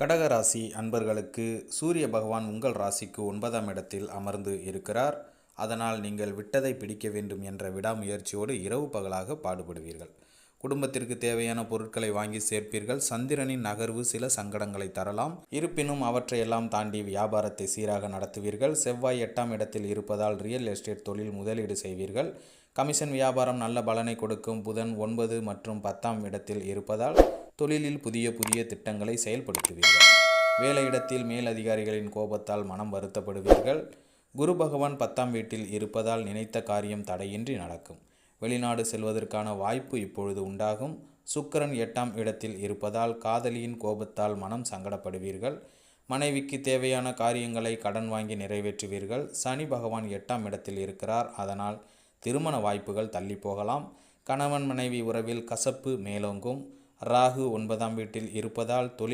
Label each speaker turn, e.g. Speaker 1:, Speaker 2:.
Speaker 1: கடகராசி அன்பர்களுக்கு சூரிய பகவான் உங்கள் ராசிக்கு ஒன்பதாம் இடத்தில் அமர்ந்து இருக்கிறார். அதனால் நீங்கள் விட்டதை பிடிக்க வேண்டும் என்ற விடாமுயற்சியோடு இரவு பகலாக பாடுபடுவீர்கள். குடும்பத்திற்கு தேவையான பொருட்களை வாங்கி சேர்ப்பீர்கள். சந்திரனின் நகர்வு சில சங்கடங்களை தரலாம். இருப்பினும் அவற்றையெல்லாம் தாண்டி வியாபாரத்தை சீராக நடத்துவீர்கள். செவ்வாய் எட்டாம் இடத்தில் இருப்பதால் ரியல் எஸ்டேட் தொழில் முதலீடு செய்வீர்கள். கமிஷன் வியாபாரம் நல்ல பலனை கொடுக்கும். புதன் ஒன்பது மற்றும் பத்தாம் இடத்தில் இருப்பதால் தொழிலில் புதிய புதிய திட்டங்களை செயல்படுத்துவீர்கள். வேலையிடத்தில் மேலதிகாரிகளின் கோபத்தால் மனம் வருத்தப்படுவீர்கள். குரு பகவான் பத்தாம் வீட்டில் இருப்பதால் நினைத்த காரியம் தடையின்றி நடக்கும். வெளிநாடு செல்வதற்கான வாய்ப்பு இப்பொழுது உண்டாகும். சுக்கிரன் எட்டாம் இடத்தில் இருப்பதால் காதலியின் கோபத்தால் மனம் சங்கடப்படுவீர்கள். மனைவிக்கு தேவையான காரியங்களை கடன் வாங்கி நிறைவேற்றுவீர்கள். சனி பகவான் எட்டாம் இடத்தில் இருக்கிறார். அதனால் திருமண வாய்ப்புகள் தள்ளி போகலாம். கணவன் மனைவி உறவில் கசப்பு மேலோங்கும். ராகு ஒன்பதாம் வீட்டில் இருப்பதால் தொழில்